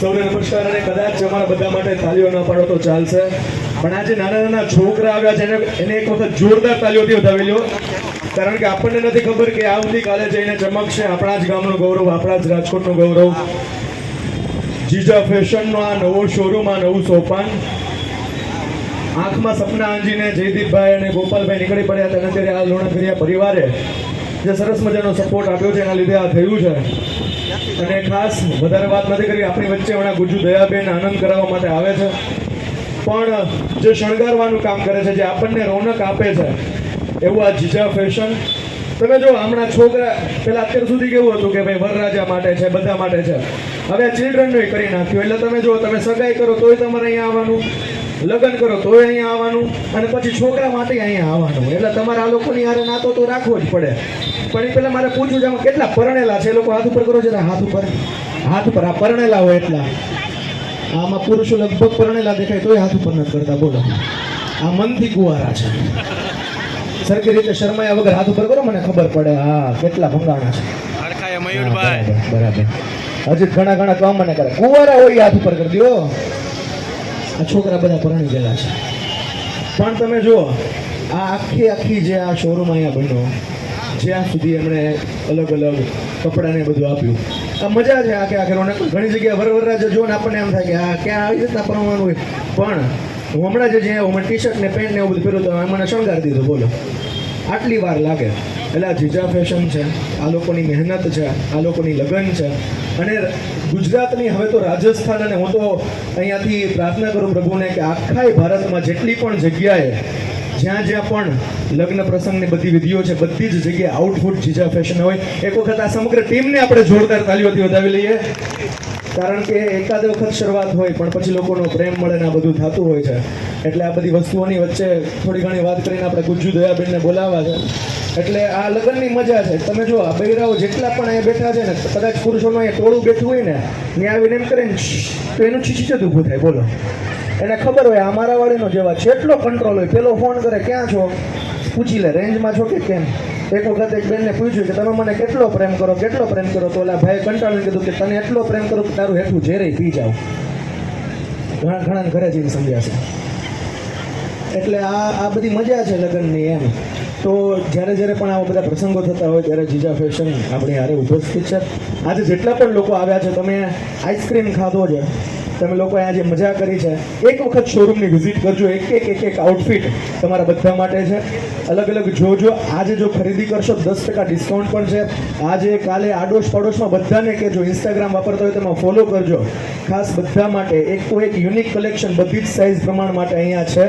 સૌને નમસ્કાર અને કદાચ અમારા બધા માટે તાલીઓ ન પાડો તો ચાલશે. પણ આજે નાના નાના છોકરા આવ્યા છે એને એક વખત જોરદાર તાલીઓથી વધાવી લો કારણ કે આપણને નથી ખબર કે આવતીકાલે જઈને ચમકશે આપણા જ ગામનું ગૌરવ, આપણા જ રાજકોટનું ગૌરવ. જીજા ફેશનનો આ નવો શોરૂમ આ નવું સોપાન. આંખમાં સપના આંજીને જયદીપભાઈ અને ગોપાલભાઈ નીકળી પડ્યા હતા અને અત્યારે આ લોણાફેરિયા પરિવારે જે સરસ મજાનો સપોર્ટ આપ્યો છે, એના લીધે આ થયું છે. અને ખાસ વધારે વાત નથી કરી આપણી વચ્ચે હમણાં ગુજુ દયાબેન આનંદ કરાવવા માટે આવે છે. પણ, જે શણગારવાનું કામ કરે છે, જે આપણને રોનક આપે છે, એવું આ જીજા ફેશન. તમે જો હમણાં છોકરા, પેલા અત્યાર સુધી કેવું હતું કે ભાઈ વરરાજા માટે છે, બધા માટે છે. હવે ચિલ્ડ્રનનું કરી નાખ્યું. એટલે તમે જો, તમે સગાઈ કરો, તોય તમારે અહીંયા આવવાનું. લગ્ન કરો તોય અહીંયા આવવાનું અને પછી છોકરા માટે અહીંયા આવવાનું. એટલે તમારે આ લોકોની હારે નાતો તો રાખવો જ પડે. પણ એ પેલા મારે પૂછવું છે કેટલા પરણેલા છે? એ લોકો હાથ ઉપર કરો છે હાથ ઉપર. હાથ ઉપર આ પરણેલા હોય એટલા. આમાં પુરુષો લગભગ પરણેલા દેખાય તોય હાથ ઉપર નથી કરતા. બોલો. આ મનથી કુવારા છે. સરખી રીતે શરમાયા વગર હાથ ઉપર કરો મને ખબર પડે. હા કેટલા ભંગાણા છે. બરાબર હજી ઘણા ઘણા કામ મને કરે. કુવારા હોય હાથ ઉપર કરી દો. આ છોકરા બધા પરણી ગયેલા છે. પણ તમે જુઓ, આ આખી આખી જે આ શોરૂમ અહીંયા બન્યો, જ્યાં સુધી એમણે અલગ અલગ કપડાને બધું આપ્યું, આ મજા છે આખે આખે રોને ઘણી જગ્યાએ વરવરા જો ને આપણને એમ થાય કે આ ક્યાં આવી રીતના પરણવાનું હોય. પણ હું હમણાં જે જ્યાં હું ટી શર્ટ ને પેન્ટ ને એવું બધું પહેર્યું તો મને શણગાર દીધું, બોલો. આટલી વાર લાગે. એટલે આ જીજા ફેશન છે, આ લોકોની મહેનત છે, આ લોકોની લગન છે અને ગુજરાતની હવે તો રાજસ્થાન અને હું તો અહીંયાથી પ્રાર્થના કરું પ્રભુને કે આખાય ભારતમાં જેટલી પણ જગ્યાએ જ્યાં જ્યાં પણ લગ્ન પ્રસંગની બધી વિધિઓ છે, બધી જ જગ્યાએ આઉટફુટ જીજા ફેશન હોય, એક વખત આ સમગ્ર ટીમને આપણે જોરદાર તાલીઓથી વધાવી લઈએ. કારણ કે એકાદ વખત શરૂઆત હોય, પણ પછી લોકોનો પ્રેમ મળે ને આ બધું થતું હોય છે. એટલે આ બધી વસ્તુઓની વચ્ચે થોડી ઘણી વાત કરીને આપણે ગુજ્જુ દયાબેનને બોલાવવા છે. એટલે આ લગ્નની મજા છે. તમે જો આ બૈરાઓ જેટલા પણ અહીંયા બેઠા છે ને, કદાચ પુરુષોનું અહીંયા ટોળું બેઠું હોય ને, ત્યાં આવીને એમ કરે તો એનું છીછી જ ઊભું થાય, બોલો. એને ખબર હોય, આ મારા વાળીનો જેવા જેટલો કંટ્રોલ હોય. પેલો ફોન કરે, ક્યાં છો? પૂછી લે, રેન્જમાં છો કે કેમ? એક વખત એક બેનને પૂછ્યું કે તમે મને કેટલો પ્રેમ કરો, કેટલો પ્રેમ કરો? તો ઓલા ભાઈ કંટાળીને કીધું કે તને એટલો પ્રેમ કરું કે તારું હેઠું ઝેરે પી જાવ ઘણા ઘણા ઘરે જઈને સમજ્યા છે. એટલે આ આ બધી મજા છે લગ્નની એમ. તો જ્યારે જ્યારે પણ આવા બધા પ્રસંગો થતા હોય, ત્યારે જીજા ફેશન આપણી હારે ઉપસ્થિત છે. આજે જેટલા પણ લોકો આવ્યા છે, તમે આઈસ્ક્રીમ ખાધો છે તમે લોકો અહીંયા જે મજા કરી છે. એક વખત શોરૂમની વિઝિટ કરજો. એક એક એક એક આઉટફિટ તમારા બધા માટે છે. અલગ અલગ જોજો. આજે જો ખરીદી કરશો, દસ ટકા ડિસ્કાઉન્ટ પણ છે. આજે કાલે આડોશ પડોશમાં બધાને કહેજો ઇન્સ્ટાગ્રામ વાપરતા હોય તેમાં ફોલો કરજો. ખાસ બધા માટે એક તો એક યુનિક કલેક્શન બધી જ સાઇઝ પ્રમાણ માટે અહીંયા છે.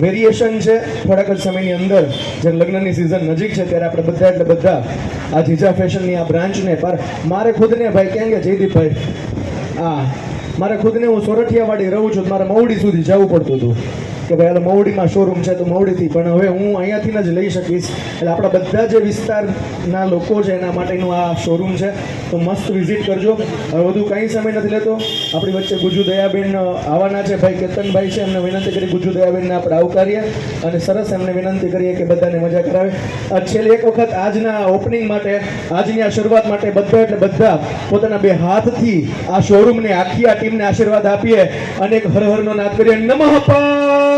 વેરિએશન છે. થોડાક જ સમયની અંદર જ્યારે લગ્નની સિઝન નજીક છે ત્યારે આપણે બધા એટલે બધા આ જીજા ફેશનની આ બ્રાન્ચને પર મારે ખુદને ભાઈ ક્યાં કે જયદીપભાઈ? હા. મારે ખુદને હું સોરઠિયાવાડી રહું છું મારે મવડી સુધી જવું પડતું હતું. કે ભાઈ મવડીમાં શોરૂમ છે તો મહુડીથી, પણ હવે હું અહીંયાથી જ લઈ શકીશ. એટલે આપણા બધા જે વિસ્તારના લોકો છે, એના માટેનું આ શોરૂમ છે. તો મસ્ત વિઝિટ કરજો. હવે વધુ કંઈ સમય નથી લેતો. આપણી વચ્ચે ગુજુ દયાબેન આવવાના છે. ભાઈ કેતનભાઈ છે, એમને વિનંતી કરી ગુજુ દયાબેનને આપણે આવકારીએ અને સરસ એમને વિનંતી કરીએ કે બધાને મજા કરાવે. છેલ્લી એક વખત આજના ઓપનિંગ માટે, આજની આ શરૂઆત માટે બધા એટલે બધા પોતાના બે હાથથી આ શોરૂમને આખી આ ટીમને આશીર્વાદ આપીએ અને એક હર હરનો નાદ કરીએ. નમઃ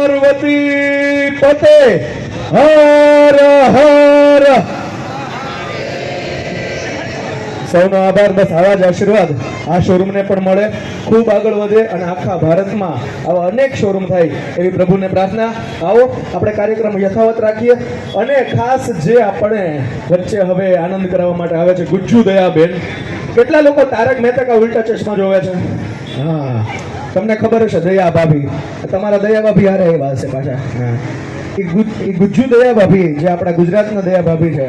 પાર્વતી પતે. હર હર. સૌનો આભાર, બસ આવા જ આશીર્વાદ આ શોરૂમને પણ મળે. ખૂબ આગળ વધે અને આખા ભારતમાં આવા અનેક શોરૂમ થાય એવી પ્રભુને પ્રાર્થના. આવો, આપણે કાર્યક્રમ યથાવત રાખીએ. અને ખાસ જે આપણે વચ્ચે હવે આનંદ કરાવવા માટે આવે છે, ગુજ્જુ દયાબેન. કેટલા લોકો તારક મહેતા કા ઉલ્ટા ચશ્મા જોવે છે? હા. તમને ખબર હશે દયા ભાભી. તમારા દયા ભાભી હારે એવા હશે પાછા. એ ગુજ ગુજ્જુ દયા ભાભી જે આપણા ગુજરાતના દયા ભાભી છે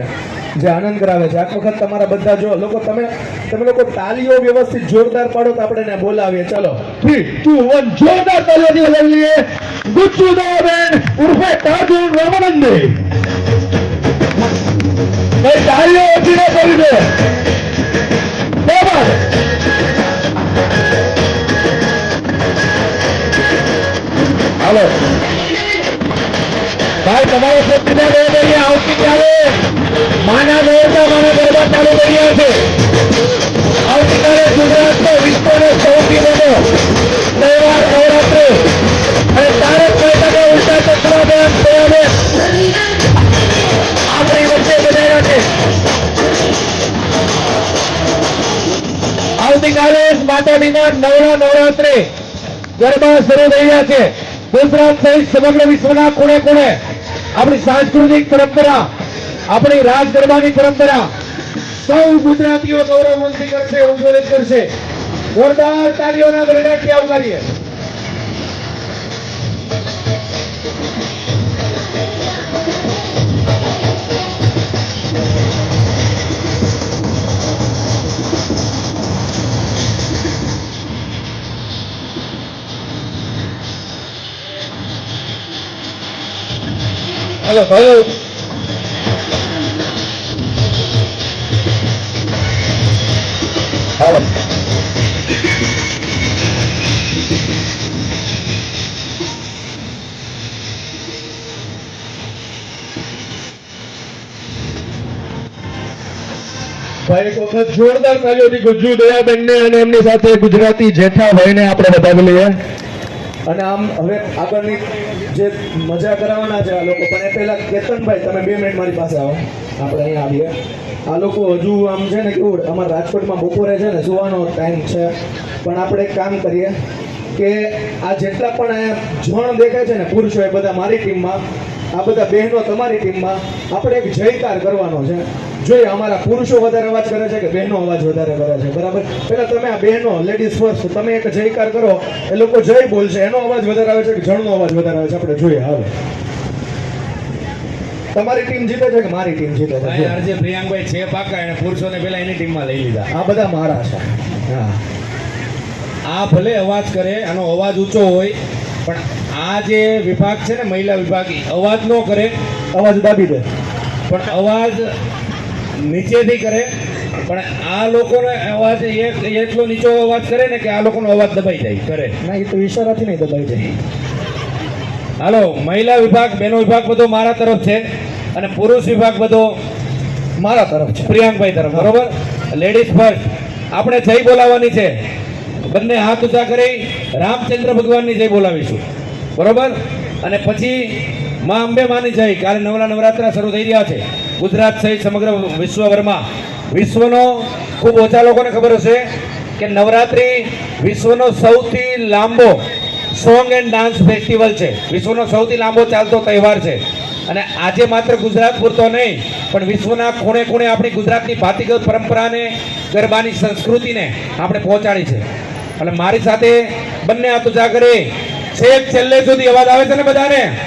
જે આનંદ કરાવે છે. આ વખત તમારા બધા જો લોકો તમે તમે લોકો તાલીઓ વ્યવસ્થિત જોરદાર પાડો તો આપણે બોલાવીએ. ચલો. થ્રી ટુ વન જોરદાર તાલીઓથી લઈએ ગુજ્જુ દયાબેન ઉર્ફે તાજુ રામાનંદે. તાલીઓ ઓછી ન કરી દે. હાલો. ભાઈ, તમારે ખેતીના બે દઈએ આવતીકાલે માના દેવતા મને ગરબા ચાલુ કર્યા છે. આવતીકાલે ગુજરાતનો વિશ્વનો સૌથી મોટો તહેવાર નવરાત્રિ. અને તારક મહેતા કે ઉલટા ચક્ર બેન બરાબર આપણી વચ્ચે બધાયા છે. આવતીકાલે માતાજીના નવરા નવરાત્રિ ગરબા શરૂ થઈ ગયા છે. ગુજરાત સહિત સમગ્ર વિશ્વના કોણે કોણે આપણી સાંસ્કૃતિક પરંપરા, આપણી રાજ ગરબાની પરંપરા, સૌ ગુજરાતીઓ ગૌરવવંતી કરશે, ઉજ્જવલિત કરશે. જોરદાર તાળીઓના ગરડાથી આવકારીએ હલો હલો હાલો ભાઈ, એક વખત જોરદાર તાલીઓથી ગુજ્જુ દયાબેનને અને એમની સાથે ગુજરાતી જેઠાભાઈને આપણે બતાવી લઈએ અને આમ હવે આગળની જે મજા કરાવવાના છે આ લોકો, પણ એ પહેલા કેતનભાઈ, તમે બે મિનિટ મારી પાસે આવો. આપણે અહીંયા આવીએ. આ લોકો હજુ આમ છે ને કેવું, અમારા રાજકોટમાં બપોરે છે ને સુવાનો ટાઈમ છે. પણ આપણે એક કામ કરીએ કે આ જેટલા પણ જણ દેખાય છે ને પુરુષો, એ બધા મારી ટીમમાં આ બધા બહેનો તમારી ટીમમાં આપણે એક જયકાર કરવાનો છે. જોઈએ અમારા પુરુષો વધારે અવાજ કરે છે કે બહેનો અવાજ વધારે કરે છે? બરાબર? પહેલા તમે આ બહેનો લેડીઝ ફર્સ્ટ તમે એક જયકાર કરો. એ લોકો જય બોલશે એનો અવાજ વધારે આવે છે કે જણનો અવાજ વધારે આવે છે? આપણે જોઈએ હવે તમારી ટીમ જીતે છે કે મારી ટીમ જીતે છે? આરજે પ્રિયાંકભાઈ છે પાકા એને પુરુષોને પેલા એની ટીમમાં લઈ લીધા. આ બધા મારા છે. હા. આ ભલે અવાજ કરે આનો અવાજ ઊંચો હોય પણ આ જે વિભાગ છે ને મહિલા વિભાગ અવાજ ન કરે. અવાજ દાબી દે. પણ અવાજ નીચેથી કરે. પણ આ લોકોનો અવાજ એટલો નીચો અવાજ કરે ને કે આ લોકોનો અવાજ દબાઈ જાય કરે. ના એ તો ઈશારાથી નહીં દબાઈ જાય. હાલો મહિલા વિભાગ બહેનો વિભાગ બધો મારા તરફ છે અને પુરુષ વિભાગ બધો મારા તરફ છે. પ્રિયાંકભાઈ તરફ બરોબર? લેડીઝ ફર્સ્ટ આપણે જય બોલાવવાની છે. બંને હાથ ઊંચા કરી રામચંદ્ર ભગવાનની જય બોલાવીશું. બરોબર? અને પછી માં અંબે માની જય. કાલે નવરા નવરાત્રા શરૂ થઈ રહ્યા છે. ગુજરાત સહિત સમગ્ર વિશ્વભરમાં. વિશ્વનો ખૂબ ઓછા લોકોને ખબર હશે કે નવરાત્રિ વિશ્વનો સૌથી લાંબો સોંગ એન્ડ ડાન્સ ફેસ્ટિવલ છે. વિશ્વનો સૌથી લાંબો ચાલતો તહેવાર છે. અને આજે માત્ર ગુજરાત પૂરતો નહીં, પણ વિશ્વના ખૂણે ખૂણે આપણી ગુજરાતની ભાતીગત પરંપરાને, ગરબાની સંસ્કૃતિને આપણે પહોંચાડી છે. એટલે મારી સાથે બંને હાથ ઊંચા કરે. છેક છેલ્લે સુધી અવાજ આવે છે ને બધાને?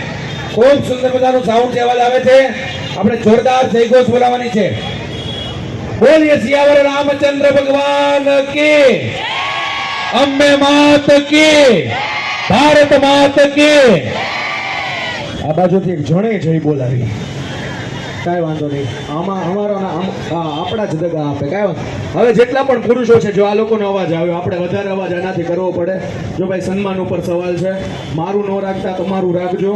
ખૂબ સુંદર મજાનું સાઉન્ડ છે અવાજ આવે છે. આપણે જોરદાર જયઘોષ બોલાવાની છે. બોલીએ સિયાવર રામચંદ્ર ભગવાન કે. અમે માત કે. ભારત માત કે. આ બાજુથી એક જણે જય બોલાવી. કાંઈ વાંધો નહીં. આમાં અમારો આપણા જ દગા આપે કાંઈ વાંધો હવે જેટલા પણ પુરુષો છે જો આ લોકોનો અવાજ આવ્યો આપણે વધારે અવાજ આનાથી કરવો પડે. જો ભાઈ સન્માન ઉપર સવાલ છે મારું ન રાખતા તમારું રાખજો.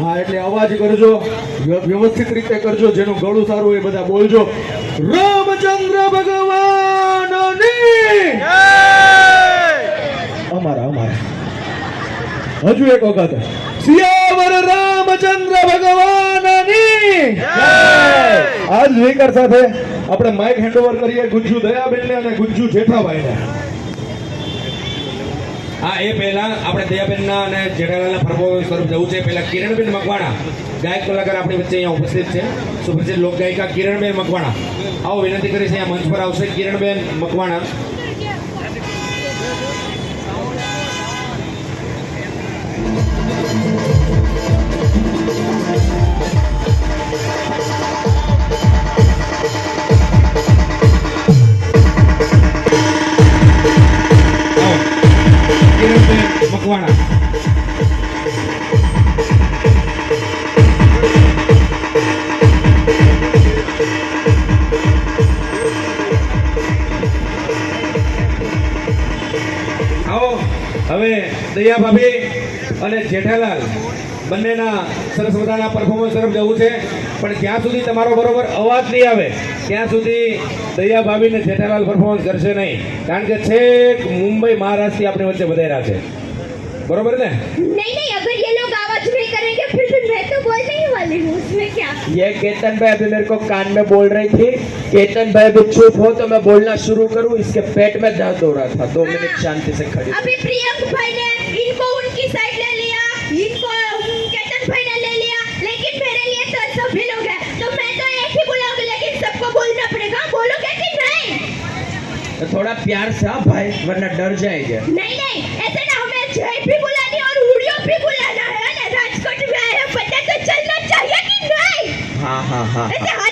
હા એટલે અવાજ કરજો વ્યવસ્થિત રીતે કરજો જેનું ગળું સારું એ બધા બોલજો. રામચંદ્ર ભગવાન અમારા અમારા. હજુ એક વખત. સિયાવર આજ સ્પીકર સાથે આપણે માઇક હેન્ડઓવર કરીએ ગુજ્જુ દયાબેનને અને ગુજ્જુ જેઠાભાઈને. હા એ પહેલા આપણે દયાબેનના અને જેઠાલાલના પરફોર્મન્સ તરફ જવું છે. પહેલા કિરણબેન મકવાણા. ગાયક કલાકાર આપણી વચ્ચે અહીંયા ઉપસ્થિત છે. સુપ્રસિદ્ધ લોકગાયિકા કિરણબેન મકવાણા. આવો વિનંતી કરીશ અહીંયા મંચ પર આવશે કિરણબેન મકવાણા. હવે દયાભાભી અને જેઠાલાલ બંનેના સરસ મજાના પરફોર્મન્સ તરફ જવું છે. પણ જ્યાં સુધી તમારો બરોબર અવાજ નહીં આવે, ત્યાં સુધી દયા ભાભી ને જેઠાલાલ પરફોર્મન્સ કરશે નહીં. કારણ કે છેક મુંબઈ મહારાષ્ટ્રથી આપણી વચ્ચે બધાયરા છે. બરોબર ને? નહીં નહીં, અગર યે લોગ આવાજ નહીં કરેંગે, ફિર ફિર મેં તો બોલ નહીં. वाली हूँ उसमें क्या? ये केतन भाई अभी मेरे को कान में बोल रही थी केतन भाई अभी चुप हो तो मैं बोलना शुरू करूँ इसके पेट में दर्द हो रहा था दो हाँ। मिनट शांति से खड़ी अभी प्रियंक भाई ने इनको उनकी साइड ले लिया इनको केतन भाई ने ले लिया लेकिन मेरे लिए तो सभी लोग हैं तो मैं तो एक ही बुलाऊँगी लेकिन सबको बोलना पड़ेगा बोलोगे कि नहीं? तो थोड़ा प्यार से हाँ भाई वरना डर जाएँगे। नहीं नहीं ऐसे ना हमें जय भी बुलानी 哈哈哈。哈